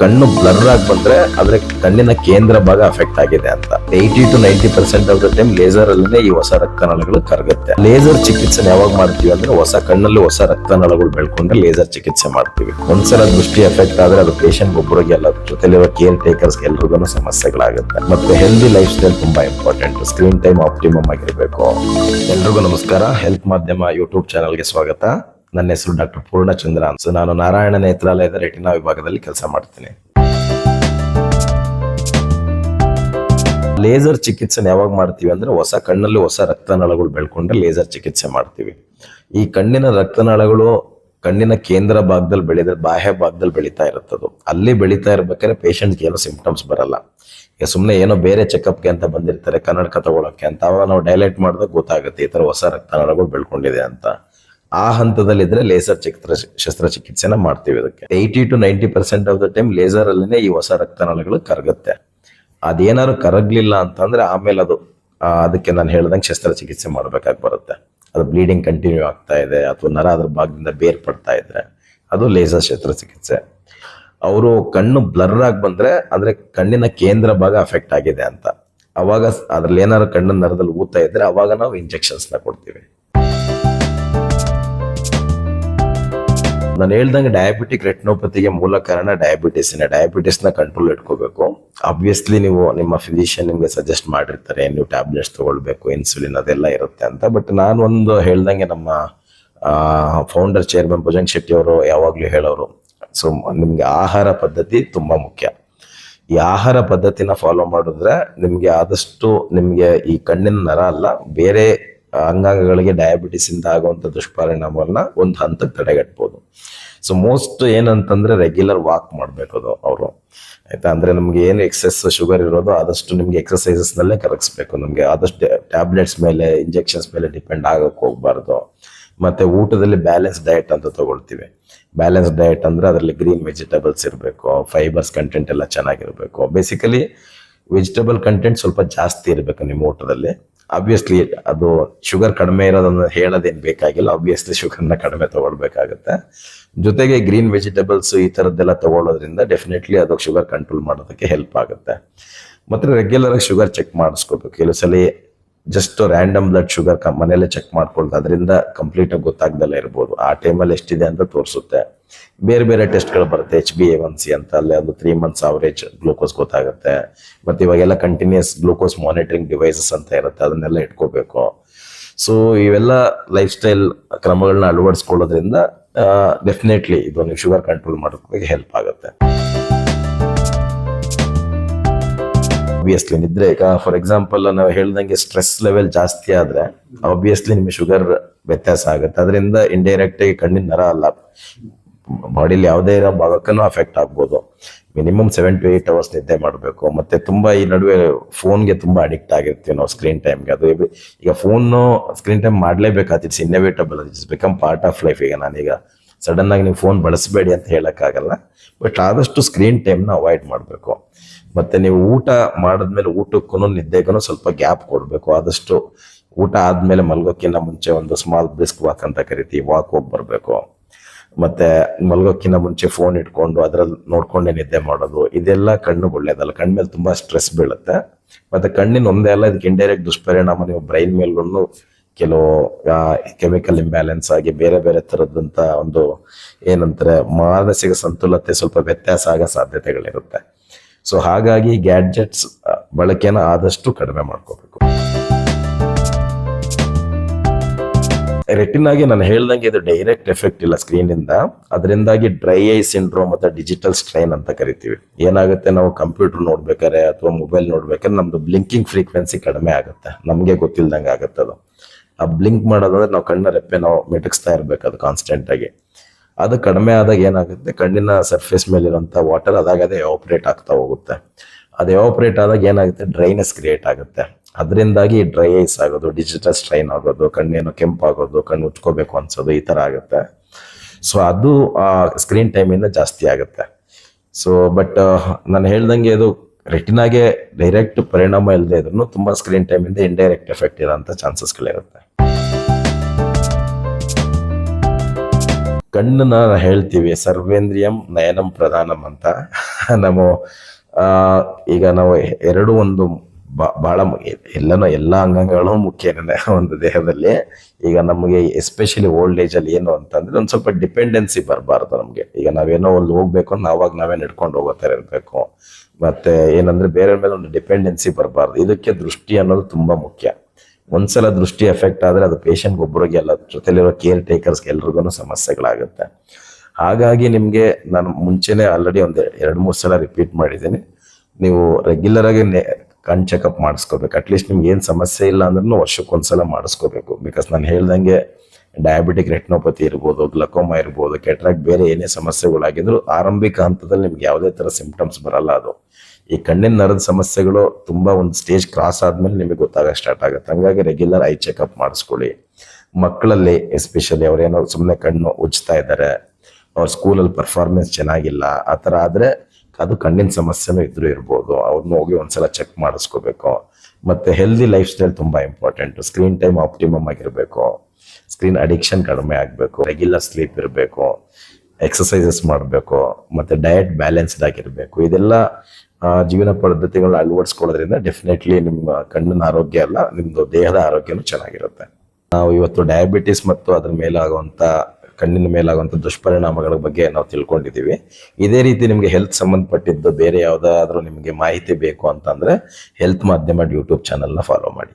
ಕಣ್ಣು ಬ್ಲರ್ ಆಗಿ ಬಂದ್ರೆ ಅಂದ್ರೆ ಕಣ್ಣಿನ ಕೇಂದ್ರ ಭಾಗ ಅಫೆಕ್ಟ್ ಆಗಿದೆ ಅಂತ. Eighty to ninety percent of the time laser ಅಲ್ಲೇ ಈ ಹೊಸ ರಕ್ತನಾಳಗಳು ಕರಗುತ್ತೆ. ಲೇಸರ್ ಚಿಕಿತ್ಸೆ ಯಾವಾಗ ಮಾಡ್ತೀವಿ ಅಂದ್ರೆ ಹೊಸ ಕಣ್ಣಲ್ಲಿ ಹೊಸ ರಕ್ತನಾಳಗಳು ಬೆಳ್ಕೊಂಡ್ರೆ ಲೇಸರ್ ಚಿಕಿತ್ಸೆ ಮಾಡ್ತೀವಿ. ಒಂದ್ಸಲ ದೃಷ್ಟಿ ಎಫೆಕ್ಟ್ ಆದ್ರೆ ಅದು ಪೇಷಂಟ್ ಒಬ್ಬರಿಗೆ ಎಲ್ಲ ಜೊತೆಲಿರೋ ಕೇರ್ ಟೇಕರ್ಸ್ ಎಲ್ರಿಗೂ ಸಮಸ್ಯೆಗಳಾಗುತ್ತೆ. ಮತ್ತೆ ಹೆಲ್ದಿ ಲೈಫ್ ಸ್ಟೈಲ್ ತುಂಬಾ ಇಂಪಾರ್ಟೆಂಟ್ ಸ್ಕ್ರೀನ್ ಟೈಮ್ ಆಪ್ಟಿಮಮ್ ಆಗಿರಬೇಕು. ಎಲ್ರಿಗೂ ನಮಸ್ಕಾರ. ಹೆಲ್ತ್ ಮಾಧ್ಯಮ ಯೂಟ್ಯೂಬ್ ಚಾನಲ್ಗೆ ಸ್ವಾಗತ. ನನ್ನ ಹೆಸರು ಡಾಕ್ಟರ್ ಪೂರ್ಣಚಂದ್ರ ಅಂತ ನಾನು ನಾರಾಯಣ ನೇತ್ರಾಲಯದ ರೆಟಿನಾ ವಿಭಾಗದಲ್ಲಿ ಕೆಲಸ ಮಾಡ್ತೀನಿ ಲೇಸರ್ ಚಿಕಿತ್ಸೆ ಯಾವಾಗ ಮಾಡ್ತೀವಿ ಅಂದ್ರೆ ಹೊಸ ಕಣ್ಣಲ್ಲಿ ಹೊಸ ರಕ್ತನಾಳಗಳು ಬೆಳ್ಕೊಂಡ್ರೆ ಲೇಸರ್ ಚಿಕಿತ್ಸೆ ಮಾಡ್ತೀವಿ. ಈ ಕಣ್ಣಿನ ರಕ್ತನಾಳಗಳು ಕಣ್ಣಿನ ಕೇಂದ್ರ ಭಾಗದಲ್ಲಿ ಬೆಳೆದ್ರೆ ಬಾಹ್ಯ ಭಾಗದಲ್ಲಿ ಬೆಳೀತಾ ಇರುತ್ತದು. ಅಲ್ಲಿ ಬೆಳೀತಾ ಇರ್ಬೇಕಾದ್ರೆ ಪೇಷಂಟ್ಗೆ ಏನೋ ಸಿಂಪ್ಟಮ್ಸ್ ಬರಲ್ಲ. ಈಗ ಸುಮ್ಮನೆ ಏನೋ ಬೇರೆ ಚೆಕಪ್ಗೆ ಅಂತ ಬಂದಿರ್ತಾರೆ ಕನ್ನಡಕ ತಗೊಳಕ್ಕೆ ಅಂತ, ಅವಾಗ ನಾವು ಡೈಲೈಟ್ ಮಾಡಿದಾಗ ಗೊತ್ತಾಗುತ್ತೆ ಈ ಥರ ಹೊಸ ರಕ್ತನಾಳಗಳು ಬೆಳ್ಕೊಂಡಿದೆ ಅಂತ. ಆ ಹಂತದಲ್ಲಿದ್ರೆ ಲೇಸರ್ ಚಿಕಿತ್ಸ ಶಸ್ತ್ರಚಿಕಿತ್ಸೆನ ಮಾಡ್ತೀವಿ ಅದಕ್ಕೆ eighty to ninety percent of the time laser ಅಲ್ಲಿನೇ ಈ ಹೊಸ ರಕ್ತನಾಳಗಳು ಕರಗುತ್ತೆ. ಅದೇನಾದ್ರು ಕರಗ್ಲಿಲ್ಲ ಅಂತಂದ್ರೆ ಆಮೇಲೆ ಅದು ಅದಕ್ಕೆ ನಾನು ಹೇಳ್ದಂಗೆ ಶಸ್ತ್ರಚಿಕಿತ್ಸೆ ಮಾಡ್ಬೇಕಾಗಿ ಬರುತ್ತೆ. ಅದು ಬ್ಲೀಡಿಂಗ್ ಕಂಟಿನ್ಯೂ ಆಗ್ತಾ ಇದೆ, ಅಥವಾ ನರ ಅದ್ರ ಭಾಗದಿಂದ ಬೇರ್ಪಡ್ತಾ ಇದ್ರೆ ಅದು ಲೇಸರ್ ಶಸ್ತ್ರಚಿಕಿತ್ಸೆ. ಅವರು ಕಣ್ಣು ಬ್ಲರ್ ಆಗಿ ಬಂದ್ರೆ ಅಂದ್ರೆ ಕಣ್ಣಿನ ಕೇಂದ್ರ ಭಾಗ ಅಫೆಕ್ಟ್ ಆಗಿದೆ ಅಂತ. ಅವಾಗ ಅದ್ರಲ್ಲಿ ಏನಾದ್ರು ಕಣ್ಣಿನ ನರದಲ್ಲಿ ಊತ ಇದ್ರೆ ಅವಾಗ ನಾವು ಇಂಜೆಕ್ಷನ್ಸ್ನ ಕೊಡ್ತೀವಿ. ನಾನು ಹೇಳ್ದಂಗೆ ಡಯಾಬಿಟಿಕ್ ರೆಟ್ನೋಪತಿಗೆ ಮೂಲ ಕಾರಣ ಡಯಾಬಿಟಿಸ್ ಡಯಾಬಿಟಿಸ್ನ ಕಂಟ್ರೋಲ್ ಇಟ್ಕೋಬೇಕು. ಆಬ್ವಿಯಸ್ಲಿ ನೀವು ನಿಮ್ಮ ಫಿಸಿಷಿಯನ್ ನಿಮ್ಗೆ ಸಜೆಸ್ಟ್ ಮಾಡಿರ್ತಾರೆ, ನೀವು ಟ್ಯಾಬ್ಲೆಟ್ಸ್ ತಗೊಳ್ಬೇಕು ಇನ್ಸುಲಿನ್ ಅದೆಲ್ಲ ಇರುತ್ತೆ ಅಂತ. ಬಟ್ ನಾನು ಒಂದು ಹೇಳ್ದಂಗೆ ನಮ್ಮ ಫೌಂಡರ್ ಚೇರ್ಮನ್ ಭುಜಂಗ್ ಶೆಟ್ಟಿ ಅವರು ಯಾವಾಗ್ಲೂ ಹೇಳೋರು ಸೊ ನಿಮ್ಗೆ ಆಹಾರ ಪದ್ಧತಿ ತುಂಬಾ ಮುಖ್ಯ. ಈ ಆಹಾರ ಪದ್ಧತಿನ ಫಾಲೋ ಮಾಡಿದ್ರೆ ನಿಮ್ಗೆ ಆದಷ್ಟು ನಿಮ್ಗೆ ಈ ಕಣ್ಣಿನ ನರ ಅಲ್ಲ, ಬೇರೆ ಅಂಗಾಂಗಗಳಿಗೆ ಡಯಾಬಿಟಿಸ್ ಇಂದ ಆಗುವಂತ ದುಷ್ಪರಿಣಾಮವನ್ನ ಒಂದು ಹಂತಕ್ಕೆ ತಡೆಗಟ್ಬೋದು. ಸೊ ಮೋಸ್ಟ್ ಏನಂತಂದ್ರೆ ರೆಗ್ಯುಲರ್ ವಾಕ್ ಮಾಡ್ಬೇಕು ಅದು ಅವರು. ಆಯ್ತಾ? ಅಂದ್ರೆ ನಮ್ಗೆ ಏನು ಎಕ್ಸೆಸ್ ಶುಗರ್ ಇರೋದು ಆದಷ್ಟು ನಿಮ್ಗೆ ಎಕ್ಸಸೈಸಸ್ ನಲ್ಲೇ ಕರಗಿಸ್ಬೇಕು ನಮ್ಗೆ. ಆದಷ್ಟು ಟ್ಯಾಬ್ಲೆಟ್ಸ್ ಮೇಲೆ ಇಂಜೆಕ್ಷನ್ಸ್ ಮೇಲೆ ಡಿಪೆಂಡ್ ಆಗಕ್ಕೆ ಹೋಗ್ಬಾರ್ದು. ಮತ್ತೆ ಊಟದಲ್ಲಿ ಬ್ಯಾಲೆನ್ಸ್ ಡಯಟ್ ಅಂತ ತಗೊಳ್ತೀವಿ. ಬ್ಯಾಲೆನ್ಸ್ ಡಯಟ್ ಅಂದ್ರೆ ಅದರಲ್ಲಿ ಗ್ರೀನ್ ವೆಜಿಟೇಬಲ್ಸ್ ಇರಬೇಕು ಫೈಬರ್ಸ್ ಕಂಟೆಂಟ್ ಎಲ್ಲ ಚೆನ್ನಾಗಿರ್ಬೇಕು. ಬೇಸಿಕಲಿ ವೆಜಿಟೇಬಲ್ ಕಂಟೆಂಟ್ ಸ್ವಲ್ಪ ಜಾಸ್ತಿ ಇರಬೇಕು ನಿಮ್ಮ ಊಟದಲ್ಲಿ. ಆಬ್ವಿಯಸ್ಲಿ ಅದು ಶುಗರ್ ಕಡಿಮೆ ಇರೋದನ್ನ ಹೇಳೋದೇನು ಬೇಕಾಗಿಲ್ಲ. ಆಬ್ವಿಯಸ್ಲಿ ಶುಗರ್ನ ಕಡಿಮೆ ತಗೊಳ್ಬೇಕಾಗುತ್ತೆ. ಜೊತೆಗೆ ಗ್ರೀನ್ ವೆಜಿಟೇಬಲ್ಸ್ ಈ ಥರದ್ದೆಲ್ಲ ತಗೊಳ್ಳೋದ್ರಿಂದ ಡೆಫಿನೆಟ್ಲಿ ಅದು ಶುಗರ್ ಕಂಟ್ರೋಲ್ ಮಾಡೋದಕ್ಕೆ ಹೆಲ್ಪ್ ಆಗುತ್ತೆ. ಮತ್ತೆ ರೆಗ್ಯುಲರ್ ಆಗಿ ಶುಗರ್ ಚೆಕ್ ಮಾಡಿಸ್ಕೋಬೇಕು. ಕೆಲವು ಸಲ ಜಸ್ಟ್ ರ್ಯಾಂಡಮ್ ಬ್ಲಡ್ ಶುಗರ್ ಮನೇಲೆ ಚೆಕ್ ಮಾಡ್ಕೊಳ್ತಾ ಅದರಿಂದ ಕಂಪ್ಲೀಟಾಗಿ ಗೊತ್ತಾಗ್ದಲ್ಲ ಇರ್ಬೋದು. ಆ ಟೈಮಲ್ಲಿ ಎಷ್ಟಿದೆ ಅಂತ ತೋರಿಸುತ್ತೆ. ಬೇರೆ ಬೇರೆ ಟೆಸ್ಟ್ಗಳು ಬರುತ್ತೆ H B A one C ಅಂತ, ಅಲ್ಲಿ ಅದು ತ್ರೀ ಮಂತ್ಸ್ ಅವರೇಜ್ ಗ್ಲೂಕೋಸ್ ಗೊತ್ತಾಗುತ್ತೆ. ಮತ್ತೆ ಇವಾಗೆಲ್ಲ ಕಂಟಿನ್ಯೂಸ್ ಗ್ಲೂಕೋಸ್ ಮಾನಿಟರಿಂಗ್ ಡಿವೈಸಸ್ ಅಂತ ಇರುತ್ತೆ, ಅದನ್ನೆಲ್ಲ ಇಟ್ಕೋಬೇಕು. ಸೊ ಇವೆಲ್ಲ ಲೈಫ್ ಸ್ಟೈಲ್ ಕ್ರಮಗಳನ್ನ ಅಳವಡಿಸ್ಕೊಳ್ಳೋದ್ರಿಂದ ಡೆಫಿನೆಟ್ಲಿ ಇದು ನೀವು ಶುಗರ್ ಕಂಟ್ರೋಲ್ ಮಾಡೋದಕ್ಕೆ ಹೆಲ್ಪ್ ಆಗುತ್ತೆ. ಆಬ್ವಿಯಸ್ಲಿ ನಿದ್ರೆ, ಈಗ ಫಾರ್ ಎಕ್ಸಾಂಪಲ್ ನಾವು ಹೇಳ್ದಂಗೆ ಸ್ಟ್ರೆಸ್ ಲೆವೆಲ್ ಜಾಸ್ತಿ ಆದ್ರೆ ಆಬ್ವಿಯಸ್ಲಿ ನಿಮಗೆ ಶುಗರ್ ವ್ಯತ್ಯಾಸ ಆಗುತ್ತೆ. ಅದರಿಂದ ಇಂಡೈರೆಕ್ಟ್ ಆಗಿ ಕಣ್ಣಿನ ನರ ಅಲ್ಲ. ಬಾಡಿಲಿ ಯಾವುದೇ ಇರೋ ಭಾಗಕ್ಕೂ ಅಫೆಕ್ಟ್ ಆಗ್ಬೋದು. Minimum seven to eight hours ನಿದ್ದೆ ಮಾಡಬೇಕು. ಮತ್ತೆ ತುಂಬಾ ಈ ನಡುವೆ ಫೋನ್ಗೆ ತುಂಬಾ ಅಡಿಕ್ಟ್ ಆಗಿರ್ತೀವಿ ನಾವು ಸ್ಕ್ರೀನ್ ಟೈಮ್ಗೆ ಅದು ಈಗ phone screen time ಮಾಡಲೇಬೇಕಾಗ್ತದೆ it's innovatable it's become part of life ಈಗ ನಾನೀಗ. ಸಡನ್ ಆಗಿ ನೀವು ಫೋನ್ ಬಳಸಬೇಡಿ ಅಂತ ಹೇಳೋಕ್ಕಾಗಲ್ಲ. ಬಟ್ ಆದಷ್ಟು ಸ್ಕ್ರೀನ್ ಟೈಮ್ನ ಅವಾಯ್ಡ್ ಮಾಡಬೇಕು. ಮತ್ತೆ ನೀವು ಊಟ ಮಾಡಿದ್ಮೇಲೆ ಊಟಕ್ಕೂ ನಿದ್ದೆಗೂ ಸ್ವಲ್ಪ ಗ್ಯಾಪ್ ಕೊಡಬೇಕು. ಆದಷ್ಟು ಊಟ ಆದಮೇಲೆ ಮಲಗೋಕ್ಕಿಂತ ಮುಂಚೆ ಒಂದು ಸ್ಮಾಲ್ ಬ್ರಿಸ್ಕ್ ವಾಕ್ ಅಂತ ಕರಿತೀವಿ. ವಾಕ್ ಹೋಗಿ ಬರಬೇಕು. ಮತ್ತೆ ಮಲ್ಗೋಕ್ಕಿಂತ ಮುಂಚೆ ಫೋನ್ ಇಟ್ಕೊಂಡು ಅದ್ರಲ್ಲಿ ನೋಡ್ಕೊಂಡೆ ನಿದ್ದೆ ಮಾಡೋದು, ಇದೆಲ್ಲ ಕಣ್ಣು ಒಳ್ಳೇದಲ್ಲ. ಕಣ್ಣ ಮೇಲೆ ತುಂಬಾ ಸ್ಟ್ರೆಸ್ ಬೀಳುತ್ತೆ. ಮತ್ತೆ ಕಣ್ಣಿನ ಒಂದೇ ಅಲ್ಲ, ಇದಕ್ಕೆ ಇಂಡೈರೆಕ್ಟ್ ದುಷ್ಪರಿಣಾಮ ನೀವು ಬ್ರೈನ್ ಮೇಲೂ ಕೆಲವು ಕೆಮಿಕಲ್ ಇಂಬ್ಯಾಲೆನ್ಸ್ ಆಗಿ ಬೇರೆ ಬೇರೆ ತರದಂತ ಒಂದು ಏನಂತಾರೆ, ಮಾನಸಿಕ ಸಂತುಲತೆ ಸ್ವಲ್ಪ ವ್ಯತ್ಯಾಸ ಆಗೋ ಸಾಧ್ಯತೆಗಳಿರುತ್ತೆ. ಸೊ ಹಾಗಾಗಿ ಗ್ಯಾಡ್ಜೆಟ್ಸ್ ಬಳಕೆನ ಆದಷ್ಟು ಕಡಿಮೆ ಮಾಡ್ಕೋಬೇಕು. ರೆಟಿನಾಗಿ ನಾನು ಹೇಳ್ದಂಗೆ ಇದು ಡೈರೆಕ್ಟ್ ಎಫೆಕ್ಟ್ ಇಲ್ಲ ಸ್ಕ್ರೀನ್ ಇಂದ. ಅದರಿಂದಾಗಿ ಡ್ರೈ ಐ ಸಿಂಡ್ರೋಮ್ ಅಥವಾ ಡಿಜಿಟಲ್ ಸ್ಟ್ರೈನ್ ಅಂತ ಕರಿತೀವಿ. ಏನಾಗುತ್ತೆ? ನಾವು ಕಂಪ್ಯೂಟರ್ ನೋಡ್ಬೇಕಾದ್ರೆ ಅಥವಾ ಮೊಬೈಲ್ ನೋಡ್ಬೇಕಾದ್ರೆ ನಮ್ದು ಬ್ಲಿಂಕಿಂಗ್ ಫ್ರೀಕ್ವೆನ್ಸಿ ಕಡಿಮೆ ಆಗುತ್ತೆ. ನಮಗೆ ಗೊತ್ತಿಲ್ದಂಗೆ ಆಗುತ್ತೆ ಅದು. ಆ ಬ್ಲಿಂಕ್ ಮಾಡೋದಂದ್ರೆ ನಾವು ಕಣ್ಣ ರೆಪ್ಪೆ ನಾವು ಮೆಟಕ್ಸ್ತಾ ಇರ್ಬೇಕು ಅದು ಕಾನ್ಸ್ಟೆಂಟ್ ಆಗಿ. ಅದು ಕಡಿಮೆ ಆದಾಗ ಏನಾಗುತ್ತೆ? ಕಣ್ಣಿನ ಸರ್ಫೇಸ್ ಮೇಲಿರುವಂತಹ ವಾಟರ್ ಅದಾಗ ಅದೇ ಆಪರೇಟ್ ಆಗ್ತಾ ಹೋಗುತ್ತೆ. ಅದು ಆಪರೇಟ್ ಆದಾಗ ಏನಾಗುತ್ತೆ? ಡ್ರೈನೆಸ್ ಕ್ರಿಯೇಟ್ ಆಗುತ್ತೆ. ಅದರಿಂದಾಗಿ ಡ್ರೈ ಐಸ್ ಆಗೋದು ಡಿಜಿಟಲ್ ಸ್ಟ್ರೈನ್ ಆಗೋದು, ಕಣ್ಣೇನು ಕೆಂಪಾಗೋದು, ಕಣ್ಣು ಉಚ್ಕೋಬೇಕು ಅನ್ಸೋದು ಈ ತರ ಆಗುತ್ತೆ. ಸೊ ಅದು ಸ್ಕ್ರೀನ್ ಟೈಮಿಂದ ಜಾಸ್ತಿ ಆಗುತ್ತೆ. ಸೊ ಬಟ್ ನಾನು ಹೇಳ್ದಂಗೆ ಅದು ರೆಟಿನಾಗೆ ಡೈರೆಕ್ಟ್ ಪರಿಣಾಮ ಇಲ್ಲದೆ ಇದ್ರೂ ತುಂಬಾ ಸ್ಕ್ರೀನ್ ಟೈಮಿಂದ ಇಂಡೈರೆಕ್ಟ್ ಎಫೆಕ್ಟ್ ಇರೋಂಥ ಚಾನ್ಸಸ್ಗಳಿರುತ್ತೆ ಕಣ್ಣನ್ನ ಹೇಳ್ತೀವಿ, ಸರ್ವೇಂದ್ರಿಯಂ ನಯನಂ ಪ್ರಧಾನಂ ಅಂತ. ನಾವು ಈಗ ನಾವು ಎರಡು ಒಂದು ಬಹಳ ಎಲ್ಲನೂ ಎಲ್ಲ ಅಂಗಾಂಗಗಳು ಮುಖ್ಯನೇ ಒಂದು ದೇಹದಲ್ಲಿ. ಈಗ ನಮಗೆ ಎಸ್ಪೆಷಲಿ ಓಲ್ಡ್ ಏಜ್ ಅಲ್ಲಿ ಏನು ಅಂತಂದ್ರೆ ಒಂದು ಸ್ವಲ್ಪ ಡಿಪೆಂಡೆನ್ಸಿ ಬರಬಾರ್ದು ನಮಗೆ. ಈಗ ನಾವೇನೋ ಅಲ್ಲಿ ಹೋಗ್ಬೇಕು ಅಂತ ನಾವಾಗ ನಾವೇ ನಡ್ಕೊಂಡು ಹೋಗೋ ಥರ ಇರಬೇಕು. ಮತ್ತೆ ಏನಂದ್ರೆ ಬೇರೆ ಮೇಲೆ ಒಂದು ಡಿಪೆಂಡೆನ್ಸಿ ಬರಬಾರ್ದು. ಇದಕ್ಕೆ ದೃಷ್ಟಿ ಅನ್ನೋದು ತುಂಬಾ ಮುಖ್ಯ. ಒಂದ್ಸಲ ದೃಷ್ಟಿ ಎಫೆಕ್ಟ್ ಆದ್ರೆ ಅದು ಪೇಷಂಟ್ ಒಬ್ಬರಿಗೆ ಅಲ್ಲ ಜೊತೆಲಿರೋ ಕೇರ್ ಟೇಕರ್ಸ್ ಎಲ್ರಿಗೂ ಸಮಸ್ಯೆಗಳಾಗುತ್ತೆ. ಹಾಗಾಗಿ ನಿಮಗೆ ನಾನು ಮುಂಚೆನೆ ಆಲ್ರೆಡಿ ಒಂದು ಎರಡು ಮೂರು ಸಲ ರಿಪೀಟ್ ಮಾಡಿದ್ದೀನಿ. ನೀವು ರೆಗ್ಯುಲರ್ ಆಗಿ ಕಣ್ ಚೆಕಪ್ ಮಾಡಿಸ್ಕೋಬೇಕು. ಅಟ್ಲೀಸ್ಟ್ ನಿಮ್ಗೆ ಏನು ಸಮಸ್ಯೆ ಇಲ್ಲ ಅಂದ್ರೂ ವರ್ಷಕ್ಕೊಂದ್ಸಲ ಮಾಡಿಸ್ಕೋಬೇಕು. ಬಿಕಾಸ್ ನಾನು ಹೇಳ್ದಂಗೆ ಡಯಾಬಿಟಿಕ್ ರೆಟ್ನೋಪತಿ ಇರ್ಬೋದು ಗ್ಲಕೋಮಾ ಇರ್ಬೋದು ಕೆಟ್ರಾಕ್ ಬೇರೆ ಏನೇ ಸಮಸ್ಯೆಗಳಾಗಿದ್ರು ಆರಂಭಿಕ ಹಂತದಲ್ಲಿ ನಿಮ್ಗೆ ಯಾವುದೇ ಥರ ಸಿಂಪ್ಟಮ್ಸ್ ಬರಲ್ಲ ಅದು. ಈ ಕಣ್ಣಿನ ನರದ ಸಮಸ್ಯೆಗಳು ತುಂಬ ಒಂದು ಸ್ಟೇಜ್ ಕ್ರಾಸ್ ಆದಮೇಲೆ ನಿಮಗೆ ಗೊತ್ತಾಗ ಸ್ಟಾರ್ಟ್ ಆಗುತ್ತೆ. ಹಂಗಾಗಿ ರೆಗ್ಯುಲರ್ ಐ ಚೆಕಪ್ ಮಾಡಿಸ್ಕೊಳ್ಳಿ. ಮಕ್ಕಳಲ್ಲಿ ಎಸ್ಪೆಷಲಿ ಅವರೇನೋ ಸುಮ್ಮನೆ ಕಣ್ಣು ಉಜ್ತಾ ಇದ್ದಾರೆ, ಅವ್ರ ಸ್ಕೂಲಲ್ಲಿ ಪರ್ಫಾರ್ಮೆನ್ಸ್ ಚೆನ್ನಾಗಿಲ್ಲ, ಆ ಥರ ಆದರೆ ಅದು ಕಣ್ಣಿನ ಸಮಸ್ಯೆನೂ ಇದ್ರೂ ಇರ್ಬೋದು. ಅವ್ರನ್ನ ಹೋಗಿ ಒಂದ್ಸಲ ಚೆಕ್ ಮಾಡಿಸ್ಕೋಬೇಕು. ಮತ್ತೆ ಹೆಲ್ದಿ ಲೈಫ್ ಸ್ಟೈಲ್ ತುಂಬಾ ಇಂಪಾರ್ಟೆಂಟ್ ಸ್ಕ್ರೀನ್ ಟೈಮ್ ಆಪ್ಟಿಮಮ್ ಆಗಿರಬೇಕು. ಸ್ಕ್ರೀನ್ ಅಡಿಕ್ಷನ್ ಕಡಿಮೆ ಆಗಬೇಕು. ರೆಗ್ಯುಲರ್ ಸ್ಲೀಪ್ ಇರಬೇಕು. ಎಕ್ಸಸೈಸಸ್ ಮಾಡಬೇಕು. ಮತ್ತೆ ಡಯಟ್ ಬ್ಯಾಲೆನ್ಸ್ಡ್ ಆಗಿರಬೇಕು. ಇದೆಲ್ಲ ಜೀವನ ಪದ್ಧತಿಗಳನ್ನ ಅಳವಡಿಸ್ಕೊಳ್ಳೋದ್ರಿಂದ ಡೆಫಿನೆಟ್ಲಿ ನಿಮ್ಮ ಕಣ್ಣಿನ ಆರೋಗ್ಯ ಅಲ್ಲ ನಿಮ್ಮದು ದೇಹದ ಆರೋಗ್ಯನೂ ಚೆನ್ನಾಗಿರುತ್ತೆ. ನಾವು ಇವತ್ತು ಡಯಾಬಿಟಿಸ್ ಮತ್ತು ಅದ್ರ ಮೇಲಾಗುವಂತ ಕಣ್ಣಿನ ಮೇಲಾಗುವಂಥ ದುಷ್ಪರಿಣಾಮಗಳ ಬಗ್ಗೆ ನಾವು ತಿಳ್ಕೊಂಡಿದ್ದೀವಿ. ಇದೇ ರೀತಿ ನಿಮಗೆ ಹೆಲ್ತ್ ಸಂಬಂಧಪಟ್ಟಿದ್ದು ಬೇರೆ ಯಾವುದಾದ್ರೂ ನಿಮಗೆ ಮಾಹಿತಿ ಬೇಕು ಅಂತಂದರೆ ಹೆಲ್ತ್ ಮಾಧ್ಯಮ ಯೂಟ್ಯೂಬ್ ಚಾನಲ್ನ ಫಾಲೋ ಮಾಡಿ.